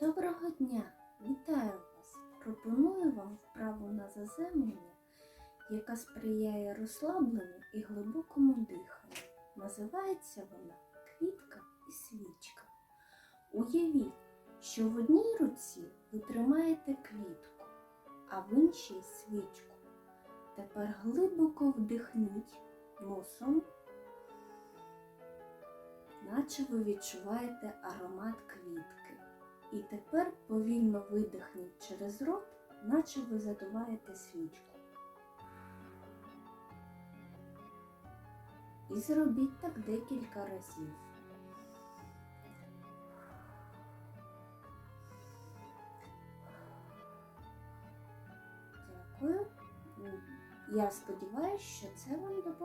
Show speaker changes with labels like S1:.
S1: Доброго дня! Вітаю вас! Пропоную вам вправу на заземлення, яка сприяє розслабленню і глибокому диханню. Називається вона квітка і свічка. Уявіть, що в одній руці ви тримаєте квітку, а в іншій свічку. Тепер глибоко вдихніть носом, наче ви відчуваєте аромат квітки. І тепер повільно видихніть через рот, наче ви задуваєте свічку. І зробіть так декілька разів. Дякую. Я сподіваюся, що це вам допоможе.